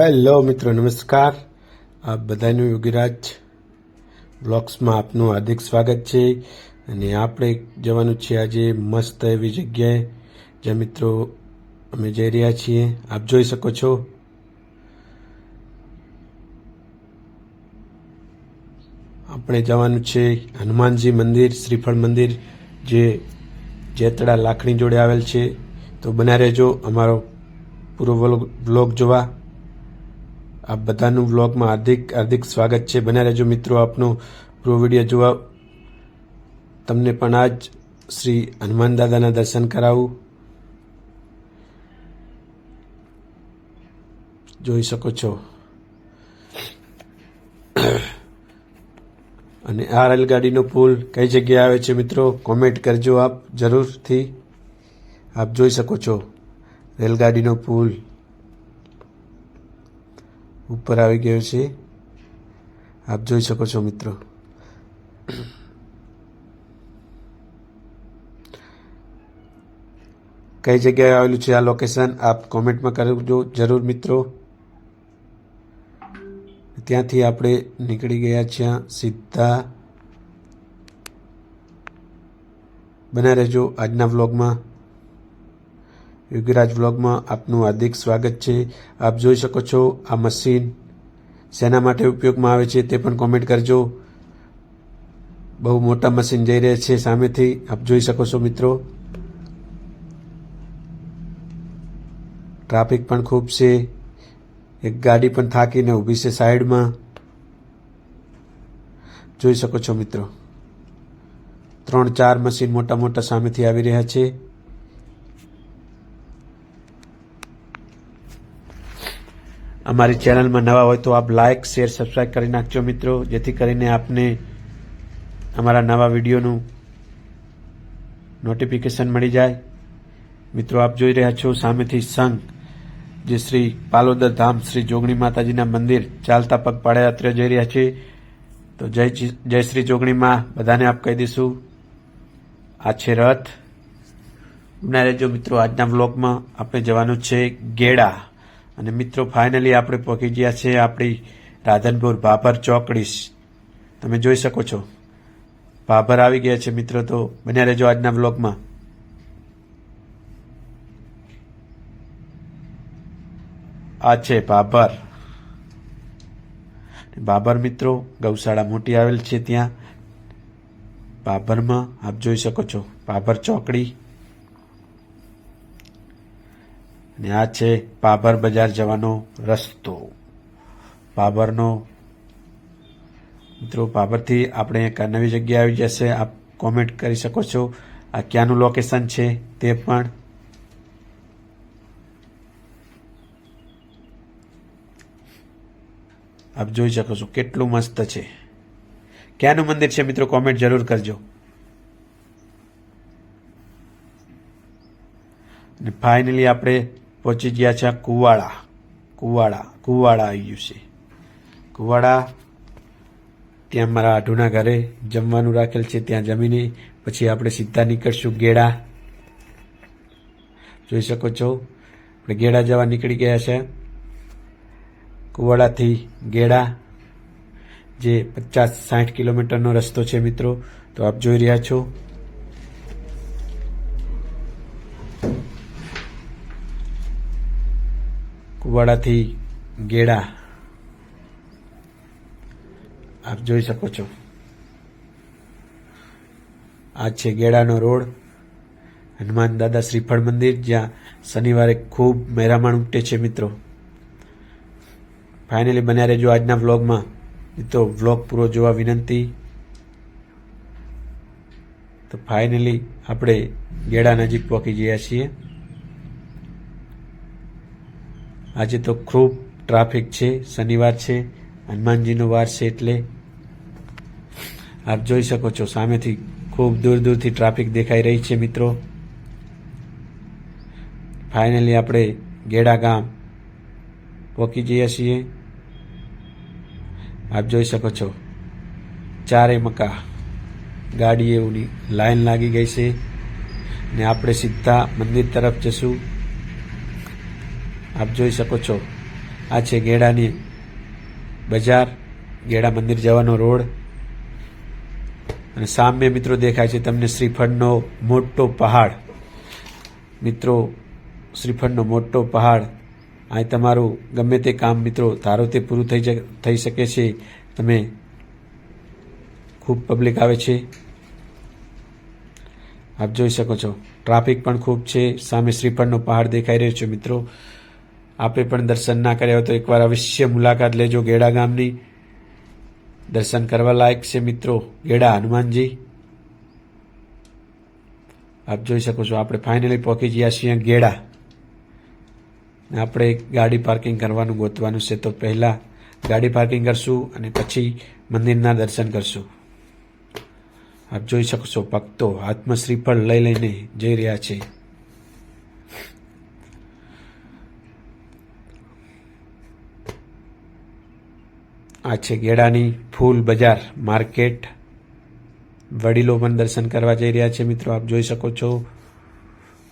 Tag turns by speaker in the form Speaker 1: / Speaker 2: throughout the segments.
Speaker 1: Hello મિત્રો, નમસ્કાર. આપ બધાનું યોગીરાજ બ્લોગ્સમાં આપનું હાર્દિક સ્વાગત છે. અને આપણે જવાનું છે આજે મસ્ત એવી જગ્યાએ, જ્યાં મિત્રો અમે જઈ રહ્યા છીએ. આપ જોઈ શકો છો. આપણે જવાનું છે હનુમાનજી મંદિર, શ્રીફળ મંદિર, જે જેતડા લાખણી જોડે આવેલ છે. તો બના રહેજો અમારો પૂરો વ્લોગ જોવા. આપ બધાનું વ્લોગમાં હાર્દિક હાર્દિક સ્વાગત છે. બન્યા રહેજો મિત્રો આપનો પૂરો વીડિયો જોવા. તમને પણ આજ શ્રી હનુમાન દાદાના દર્શન કરાવું. જોઈ શકો છો. અને આ રેલગાડીનો પુલ કઈ જગ્યાએ આવે છે મિત્રો? કોમેન્ટ કરજો આપ જરૂરથી. આપ જોઈ શકો છો. રેલગાડીનો પુલ. ઉપર આવી ગયો છે. આપ જોઈ શકો છો મિત્રો. કઈ જગ્યાએ આવેલું છે આ લોકેશન આપ કોમેન્ટમાં કરજો જરૂર મિત્રો. ત્યાંથી આપણે નીકળી ગયા છીએ સીધા. બના રહેજો આજના વ્લોગમાં યોગીરાજ વ્લોગમાં આપનું હાર્દિક સ્વાગત છે. આપ જોઈ શકો છો આ મશીન શેના માટે ઉપયોગમાં આવે છે તે પણ કોમેન્ટ કરજો. બહુ મોટા મશીન જઈ રહ્યા છે સામેથી. આપ જોઈ શકો છો મિત્રો. ટ્રાફિક પણ ખૂબ છે. એક ગાડી પણ થાકીને ઊભી છે સાઈડમાં. જોઈ શકો છો મિત્રો. ત્રણ ચાર મશીન મોટા મોટા સામેથી આવી રહ્યા છે. અમારી ચેનલમાં નવા હોય તો આપ લાઇક શેર સબસ્ક્રાઈબ કરી નાખજો મિત્રો. જેથી કરીને આપને અમારા નવા વિડીયોનું નોટિફિકેશન મળી જાય. મિત્રો, આપ જોઈ રહ્યા છો સામેથી સંઘ જે શ્રી પાલોદર ધામ શ્રી જોગણી માતાજીના મંદિર ચાલતા પગ પાડયાત્રા જઈ રહ્યા છે. તો જય જય શ્રી જોગણીમાં બધાને આપ કહી દઈશું આ છે રથ. બના રહેજો મિત્રો, આજના વ્લોગમાં આપણે જવાનું છે ગેડા. અને મિત્રો ફાઇનલી આપણે પહોંચી ગયા છે આપણી રાધનપુર ભાભર ચોકડીસ. તમે જોઈ શકો છો. ભાભર આવી ગયા છે મિત્રો, તો બન્યા રહેજો આજના બ્લોગમાં આ છે ભાભર બાબર મિત્રો, ગૌશાળા મોટી આવેલ છે ત્યાં. બાબરમાં આપ જોઈ શકો છો. બાબર ચોકડી. અને આ છે પાભર બજાર જવાનો રસ્તો. પાભરનો મિત્રો પાભરથી આપણે એક નવી જગ્યા આવી જશે. આપ કોમેન્ટ કરી શકો છો. આ ક્યાંનું લોકેશન છે તે પણ આપ જોઈ શકો છો કેટલું મસ્ત છે. ક્યાંનું મંદિર છે મિત્રો કોમેન્ટ જરૂર કરજો. અને ફાઇનલી આપણે પહોંચી ગયા છે કુવાડા. કુવાડા. કુવાડા આવી ગયું છે. કુવાડા, ત્યાં મારા આઢુના ઘરે જમવાનું રાખેલ છે, ત્યાં જમીને પછી આપણે સીધા નીકળશું ગેડા. જોઈ શકો છો, આપણે ગેડા જવા નીકળી ગયા છે. કુવાડાથી ગેડા, જે પચાસ સાઠ કિલોમીટરનો રસ્તો છે મિત્રો, તો આપ જોઈ રહ્યા છો. કુવાડાથી ગેડા. આપ જોઈ શકો છો. આ છે ગેડાનો રોડ. હનુમાન દાદા શ્રીફળ મંદિર, જ્યાં શનિવારે ખૂબ મહેરામણ ઉમટે છે મિત્રો. ફાઇનલી બન્યા રહેજો આજના વ્લોગમાં. તો વ્લોગ પૂરો જોવા વિનંતી. તો ફાઇનલી આપણે ગેડા નજીક પહોંચી ગયા છીએ. આજે તો ખૂબ ટ્રાફિક છે, શનિવાર છે, હનુમાનજીનો વાર છે એટલે આપ જોઈ શકો છો, સામેથી ખૂબ દૂર દૂરથી ટ્રાફિક દેખાઈ રહી છે મિત્રો. ફાઇનલી આપણે ગેડા ગામ પહોંચી જઈએ છીએ. આપ જોઈ શકો છો, ચારે મકા ગાડી એવની લાઈન લાગી ગઈ છે. ને આપણે સીધા મંદિર તરફ જશું. આપ જોઈ શકો છો. આ છે ગેડાની બજાર, ગેડા મંદિર જવાનો રોડ. અને સામે મિત્રો દેખાય છે તમને શ્રીફળનો મોટો પહાડ. મિત્રો, શ્રીફળનો મોટો પહાડ. અહીં તમારું ગમે તે કામ મિત્રો ધારો તે પૂરું થઈ થઈ શકે છે. તમે ખૂબ પબ્લિક આવે છે. આપ જોઈ શકો છો. ટ્રાફિક પણ ખૂબ છે. સામે શ્રીફળનો પહાડ દેખાઈ રહ્યો છે મિત્રો. આપણે પણ દર્શન ના કર્યા હોય તો એકવાર અવશ્ય મુલાકાત લેજો ગેડા ગામની. દર્શન કરવા લાયક છે મિત્રો, ગેડા હનુમાનજી. આપ જોઈ શકો છો, આપણે ફાઇનલી પહોંચી ગયા છીએ ગેડા. આપણે ગાડી પાર્કિંગ કરવાનું ગોતવાનું છે, તો પહેલા ગાડી પાર્કિંગ કરશું અને પછી મંદિરના દર્શન કરશું. આપ જોઈ શકો છો, ભક્તો હાથમાં શ્રીફળ લઈ લઈને જઈ રહ્યા છે. આ છે ગેડાની ફૂલ બજાર માર્કેટ. વડીલો પણ દર્શન કરવા જઈ રહ્યા છે મિત્રો, આપ જોઈ શકો છો.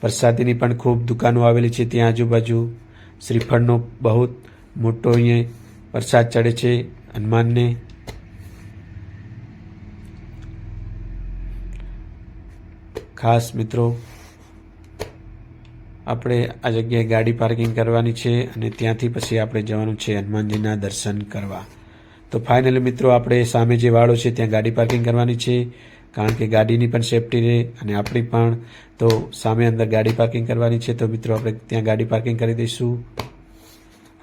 Speaker 1: પ્રસાદીની પણ ખૂબ દુકાનો આવેલી છે ત્યાં આજુબાજુ. શ્રીફળનો બહુ મોટો અહીંયા પ્રસાદ ચડે છે હનુમાનને. ખાસ મિત્રો, આપણે આ જગ્યાએ ગાડી પાર્કિંગ કરવાની છે અને ત્યાંથી પછી આપણે જવાનું છે હનુમાનજીના દર્શન કરવા. તો ફાઇનલી મિત્રો, આપણે સામે જે વાળો છે, ત્યાં ગાડી પાર્કિંગ કરવાની છે. કારણ કે ગાડીની પણ સેફટી રહે અને આપણી પણ. તો સામે અંદર ગાડી પાર્કિંગ કરવાની છે. તો મિત્રો, આપણે ત્યાં ગાડી પાર્કિંગ કરી દઈશું.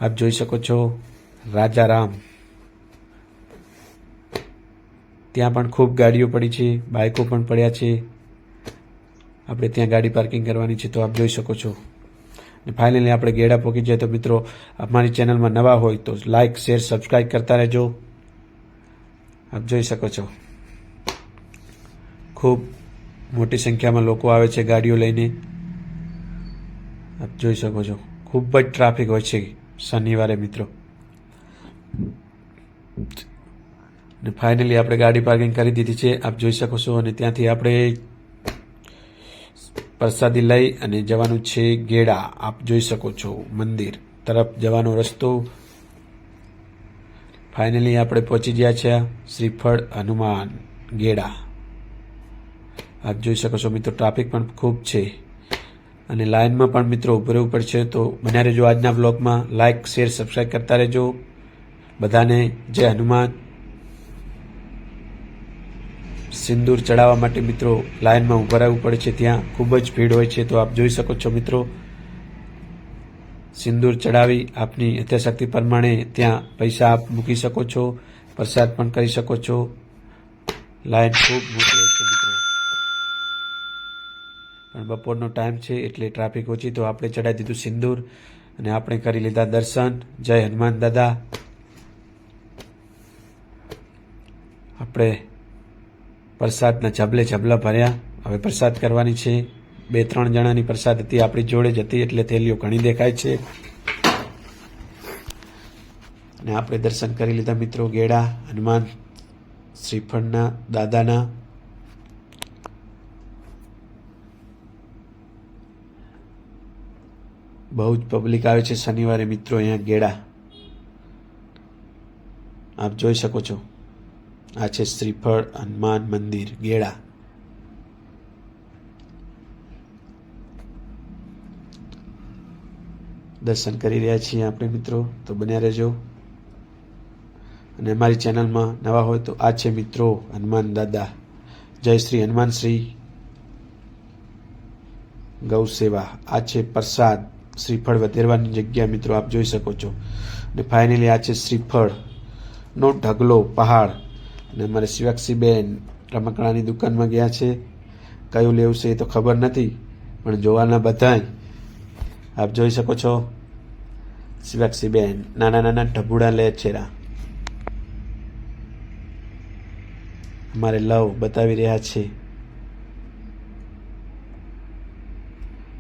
Speaker 1: આપ જોઈ શકો છો, રાજારામ. ત્યાં પણ ખૂબ ગાડીઓ પડી છે બાઇકો પણ પડ્યા છે. આપણે ત્યાં ગાડી પાર્કિંગ કરવાની છે, તો આપ જોઈ શકો છો. અને ફાઇનલી આપણે ગેડા પહોંચી જાય તો મિત્રો, અમારી ચેનલમાં નવા હોય તો લાઇક શેર સબસ્ક્રાઈબ કરતા રહેજો. આપ જોઈ શકો છો. ખૂબ મોટી સંખ્યામાં લોકો આવે છે ગાડીઓ લઈને. આપ જોઈ શકો છો. ખૂબ જ ટ્રાફિક હોય છે શનિવારે મિત્રો. ને ફાઇનલી આપણે ગાડી પાર્કિંગ કરી દીધી છે. આપ જોઈ શકો છો અને ત્યાંથી આપણે પ્રસાદી લઈ અને જવાનું છે ગેડા. આપ જોઈ શકો છો મંદિર. તરફ જવાનો રસ્તો. ફાઇનલી આપણે પહોંચી ગયા છે શ્રીફળ હનુમાન ગેડા. આપ જોઈ શકો છો મિત્રો ટ્રાફિક પણ ખૂબ છે. અને લાઇનમાં પણ મિત્રો ઉભું રહેવું પડશે તો બન્યા રહેજો આજના બ્લોગમાં લાઇક શેર સબસ્ક્રાઈબ કરતા રહેજો. બધાને જય હનુમાન. સિંદૂર ચડાવવા માટે મિત્રો લાઇનમાં ઊભા રહેવું પડે છે. ત્યાં ખૂબ જ ભીડ હોય છે. તો આપ જોઈ શકો છો મિત્રો, સિંદૂર ચડાવી આપની યથાશક્તિ પ્રમાણે ત્યાં પૈસા આપ મૂકી શકો છો, પ્રસાદ પણ કરી શકો છો. લાઇન ખૂબ મોટી હોય છે મિત્રો. પણ બપોરનો ટાઈમ છે એટલે ટ્રાફિક ઓછી, તો આપણે ચડાવી દીધું સિંદૂર અને આપણે કરી લીધા દર્શન. જય હનુમાન દાદા. આપણે પ્રસાદના જબલે જબલા ભર્યા. હવે પ્રસાદ કરવાની છે. બે, ત્રણ જણાની પ્રસાદ હતી, આપણી જોડે જ હતી, એટલે થેલીઓ ઘણી દેખાય છે. અને આપણે દર્શન કરી લીધા મિત્રો, ગેડા, હનુમાન, શ્રીફળના, દાદાના. બહુ જ પબ્લિક આવે છે શનિવારે મિત્રો અહીંયા ગેડા. આપ જોઈ શકો છો. આ છે શ્રીફળ હનુમાન મંદિર, ગેડા. દર્શન કરી રહ્યા છીએ આપણે મિત્રો, તો બન્યા રહેજો. અને અમારી ચેનલમાં નવા હોય તો આ છે મિત્રો, હનુમાન દાદા. જય શ્રી હનુમાન શ્રી. ગૌ સેવા. આ છે પ્રસાદ શ્રીફળ વધેરવાની જગ્યા મિત્રો, આપ જોઈ શકો છો. અને ફાઇનલી આ છે શ્રીફળ નો ઢગલો, પહાડ. અને અમારે શિવાક્ષીબેન રમકડાની દુકાનમાં ગયા છે. કયું લેવું છે એ તો ખબર નથી, પણ જોવાના બધાય. આપ જોઈ શકો છો. શિવાક્ષીબેન નાના નાના ઢબુડા લે છે રા અમારે લવ બતાવી રહ્યા છે.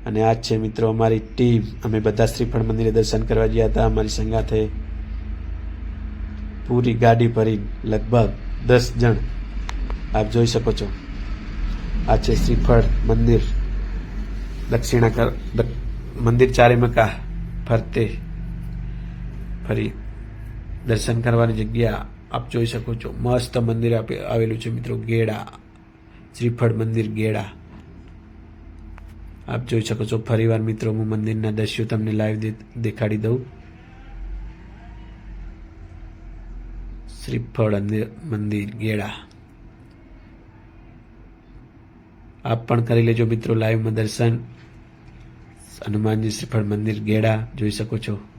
Speaker 1: અને આ છે મિત્રો, અમારી ટીમ. અમે બધા શ્રીફળ મંદિરે દર્શન કરવા ગયા હતા, અમારી સંગાથે. પૂરી ગાડી ભરી લગભગ દસ જણ. આપ જોઈ શકો છો. આ છે શ્રીફળ મંદિર. દક્ષિણા કર મંદિર ચારે મકા ફરતે ફરી દર્શન કરવાની જગ્યા આપ જોઈ શકો છો. મસ્ત મંદિર આવેલું છે મિત્રો, ગેડા. શ્રીફળ મંદિર ગેડા. આપ જોઈ શકો છો. ફરીવાર મિત્રો, હું મંદિરના દ્રશ્યો તમને લાઈવ દેખાડી દઉં. શ્રીફળ મંદિર ગેડા. આપ પણ કરી લેજો મિત્રો લાઈવમાં દર્શન. હનુમાનજી શ્રીફળ મંદિર ગેડા જોઈ શકો છો.